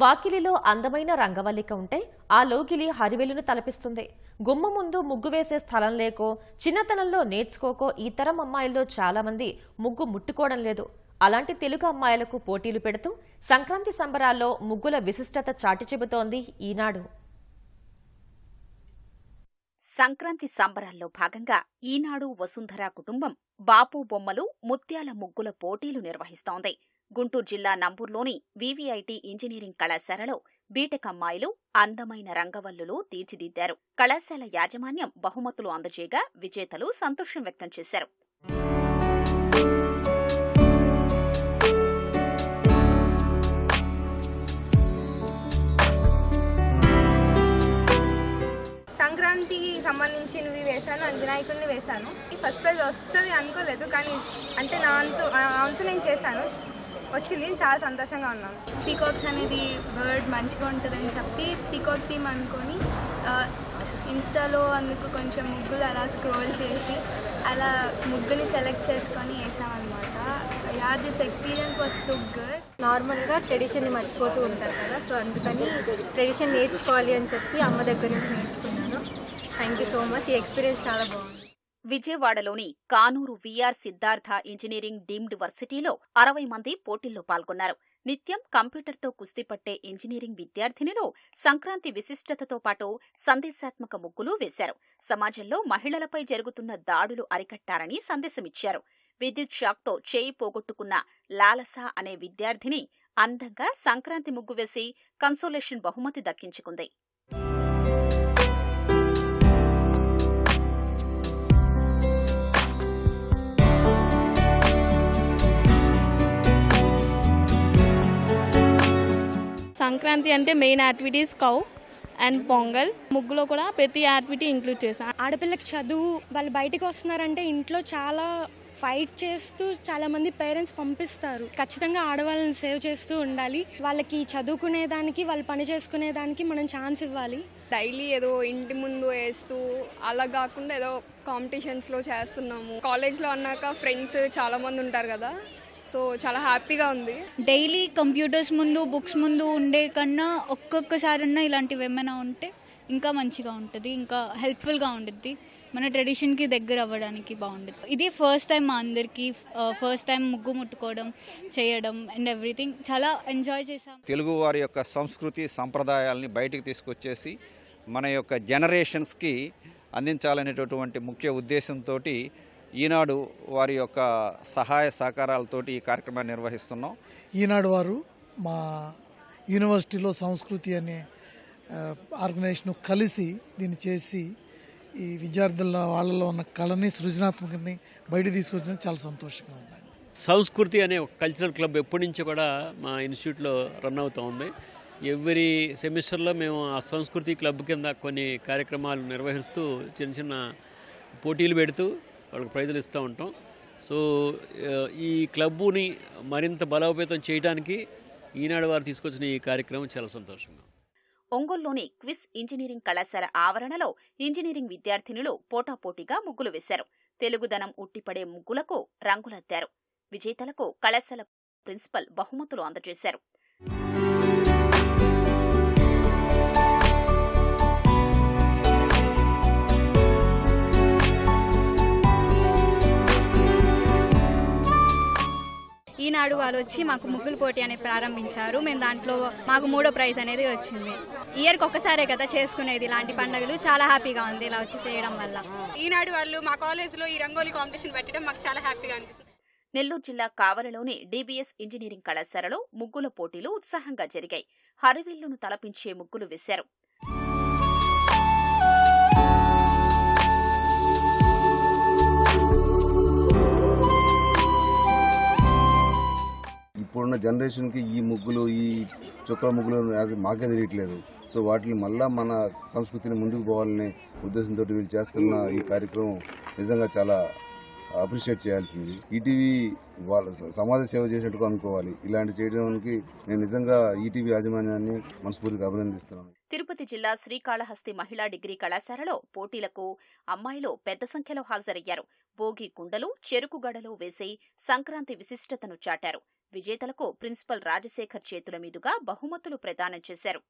వాకిలిలో అందమైన రంగవల్లిక ఉంటే ఆ లోకిలి హరివెలును తలపిస్తుంది. గుమ్మ ముందు ముగ్గు వేసే స్థలం లేకో చిన్నతనంలో నేర్చుకోకో ఈ తరం అమ్మాయిల్లో చాలా మంది ముగ్గు ముట్టుకోవడం లేదు. అలాంటి తెలుగు అమ్మాయిలకు పోటీలు పెడుతూ సంక్రాంతి సంబరాల్లో ముగ్గుల విశిష్టత చాటి చెబుతోంది ఈనాడు. సంక్రాంతి సంబరాల్లో భాగంగా ఈనాడు వసుంధర కుటుంబం బాపు బొమ్మలు ముత్యాల ముగ్గుల పోటీలు నిర్వహిస్తోంది. గుంటూరు జిల్లా నంబూర్లోని వివిఐటి ఇంజనీరింగ్ కళాశాలలో బీటెక్ అమ్మాయిలు అందమైన రంగవల్లులు తీర్చిదిద్దారు. కళాశాల యాజమాన్యం బహుమతులు అందజేయగా విజేతలు సంతోషం వ్యక్తం చేశారు. సంక్రాంతికి సంబంధించినవి వేశాను అండ్ వినాయకుడిని వేశాను. ఈ ఫస్ట్ ప్రైజ్ వస్తుంది అనుకోలేదు కానీ అంటే నా అంతు నా అంతు నేను చేశాను. వచ్చింది చాలా సంతోషంగా ఉన్నాను. పీకాక్స్ అనేది బర్డ్ మంచిగా ఉంటుందని చెప్పి పీకాక్ థీమ్ అనుకొని ఇన్స్టాలో అందుకు కొంచెం ముగ్గులు అలా స్క్రోల్ చేసి అలా ముగ్గుని సెలెక్ట్ చేసుకొని వేసామన్నమాట. Yeah this experience was so good నార్మల్గా ట్రెడిషన్ని మర్చిపోతూ ఉంటారు కదా సో అందుకని ట్రెడిషన్ నేర్చుకోవాలి అని చెప్పి అమ్మ దగ్గర నుంచి నేర్చుకున్నాను. థ్యాంక్ యూ సో మచ్ ఈ ఎక్స్పీరియన్స్ చాలా బాగుంది. విజయవాడలోని Kanuru VR Siddhartha engineering deemed వర్సిటీలో అరవై మంది పోటీల్లో పాల్గొన్నారు. నిత్యం కంప్యూటర్తో కుస్తీ పట్టే ఇంజనీరింగ్ విద్యార్థినిలో సంక్రాంతి విశిష్టతతో పాటు సందేశాత్మక ముగ్గులు వేశారు. సమాజంలో మహిళలపై జరుగుతున్న దాడులు అరికట్టారని సందేశమిచ్చారు. విద్యుత్ షాక్తో చేయి పోగొట్టుకున్న లాలస అనే విద్యార్థిని అందంగా సంక్రాంతి ముగ్గు వేసి కన్సోలేషన్ బహుమతి దక్కించుకుంది. సంక్రాంతి అంటే main activities cow and Pongal ముగ్గులో కూడా ప్రతి యాక్టివిటీ ఇంక్లూడ్ చేశాను ఆడపిల్లకి చదువు వాళ్ళు బయటకు వస్తున్నారంటే ఇంట్లో చాలా ఫైట్ చేస్తూ చాలా మంది పేరెంట్స్ పంపిస్తారు. ఖచ్చితంగా ఆడవాళ్ళని సేవ్ చేస్తూ ఉండాలి. వాళ్ళకి చదువుకునే దానికి వాళ్ళు పని చేసుకునే దానికి మనం ఛాన్స్ ఇవ్వాలి. డైలీ ఏదో ఇంటి ముందు వేస్తూ అలా కాకుండా ఏదో కాంపిటీషన్స్లో చేస్తున్నాము. కాలేజ్లో అన్నాక ఫ్రెండ్స్ చాలా మంది ఉంటారు కదా సో చాలా హ్యాపీగా ఉంది. డైలీ కంప్యూటర్స్ ముందు బుక్స్ ముందు ఉండే కన్నా ఒక్కొక్కసారన్నా ఇలాంటివి ఏమైనా ఉంటే ఇంకా మంచిగా ఉంటుంది ఇంకా హెల్ప్ఫుల్గా ఉంటుంది మన ట్రెడిషన్కి దగ్గర అవ్వడానికి బాగుంటుంది ఇదే ఫస్ట్ టైం మా అందరికీ ఫస్ట్ టైం ముగ్గు ముట్టుకోవడం చేయడం అండ్ ఎవ్రీథింగ్ చాలా ఎంజాయ్ చేసాం తెలుగు వారి యొక్క సంస్కృతి సంప్రదాయాల్ని బయటికి తీసుకొచ్చేసి మన యొక్క జనరేషన్స్కి అందించాలనేటటువంటి ముఖ్య ఉద్దేశంతో ఈనాడు వారి యొక్క సహాయ సహకారాలతోటి ఈ కార్యక్రమాన్ని నిర్వహిస్తున్నాం. ఈనాడు వారు మా యూనివర్సిటీలో సంస్కృతి అనే ఆర్గనైజేషన్ కలిసి దీన్ని చేసి ఈ విద్యార్థుల వాళ్ళలో ఉన్న కళని సృజనాత్మకని బయట తీసుకొచ్చడం చాలా సంతోషంగా ఉందండి సంస్కృతి అనే ఒక కల్చరల్ క్లబ్ ఎప్పటి నుంచి కూడా మా ఇన్స్టిట్యూట్లో రన్ అవుతూ ఉంది. ఎవ్రీ సెమిస్టర్లో మేము ఆ సంస్కృతి క్లబ్ కింద కొన్ని కార్యక్రమాలు నిర్వహిస్తూ చిన్న చిన్న పోటీలు పెడుతూ వాళ్ళకి ప్రైజులు ఇస్తూ ఉంటాం. సో ఈ క్లబ్బుని మరింత బలోపేతం చేయడానికి ఈనాడు వారు తీసుకొచ్చిన ఈ కార్యక్రమం చాలా సంతోషంగా ఒంగోలులోని క్విస్ ఇంజనీరింగ్ కళాశాల ఆవరణలో ఇంజనీరింగ్ విద్యార్థినులు పోటాపోటీగా ముగ్గులు వేశారు. తెలుగుదనం ఉట్టిపడే ముగ్గులకు రంగులద్దారు. విజేతలకు కళాశాల ప్రిన్సిపల్ బహుమతులు అందజేశారు. ఈనాడు వాళ్ళు వచ్చి మాకు ముగ్గులు పోటీ అనేది ప్రారంభించారు. మేము దాంట్లో మాకు మూడో ప్రైజ్ అనేది వచ్చింది. ఇయర్కి ఒక్కసారే కదా చేసుకునేది ఇలాంటి పండుగలు. చాలా హ్యాపీగా ఉంది ఇలా వచ్చి చేయడం వల్ల. ఈనాడు వాళ్ళు మా కాలేజ్లో ఈ రంగోలీ కాంపిటీషన్ పెట్టడం మాకు చాలా హ్యాపీగా అనిపిస్తుంది. నెల్లూరు జిల్లా కావలలోని డీబీఎస్ ఇంజనీరింగ్ కళాశాలలో ముగ్గుల పోటీలు ఉత్సాహంగా జరిగాయి. హరివిల్లును తలపించే ముగ్గులు వేశారు. ఇప్పుడున్న జనరేషన్కి ఈ ముగ్గులు ఈ చుక్కల ముగ్గులు అది మాకే తెలియట్లేదు. సో వాటిని మళ్ళా మన సంస్కృతిని ముందుకు పోవాలనే ఉద్దేశంతో వీళ్ళు చేస్తున్న ఈ కార్యక్రమం నిజంగా చాలా అప్రిషియేట్ చేయాల్సింది. ఈటీవీ వాళ్ళ సమాజ సేవ చేసినట్టుగా అనుకోవాలి. ఇలాంటి చేయడానికి నేను నిజంగా ఈటీవీ యాజమాన్యాన్ని మనస్ఫూర్తిగా అభినందిస్తున్నాను. తిరుపతి జిల్లా శ్రీకాళహస్తి మహిళా డిగ్రీ కళాశాలలో పోటీలకు అమ్మాయిలు పెద్ద సంఖ్యలో హాజరయ్యారు. భోగి కుండలు చెరుకు గడలు వేసి సంక్రాంతి విశిష్టతను చాటారు. విజేతలకు ప్రిన్సిపల్ రాజశేఖర్ చేతుల మీదుగా బహుమతులు ప్రదానం చేశారు.